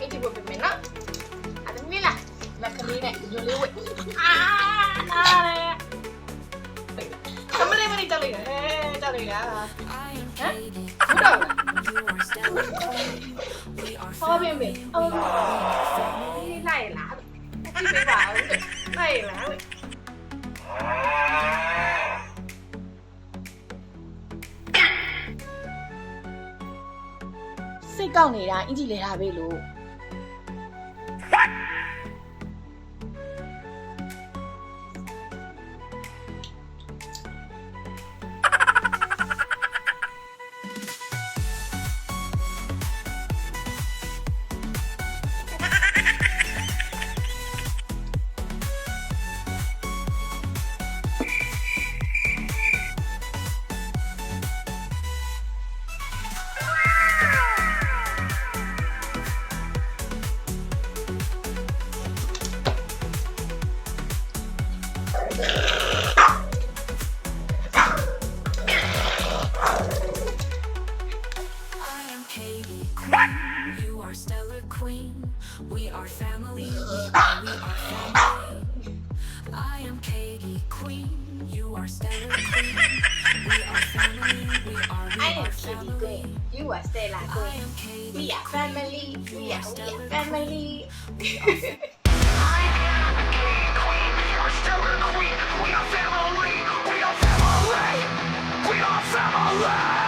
Itu gue bermain lah. Ada ni lah. Lah kali ni jual lewat. Ah, nare. Kamu ni mana cari? Eh, cari lah. Hah? Sudah. Awak bermain. Oh, ni lain lah. Ini baru. Lain lah. စိတ်ကောက်နေတာအင်ကြီးလဲတာပဲလို့။ are Stellar Queen. We are family. We are, we are family. I am Katie Queen. You are Stellar Queen. We are family. We are, we I am are family. Queen. You are Stella I Queen. am Katie. We are family. We are, we are family. I am a king queen. You're still a queen. We are family. We are family. We are family.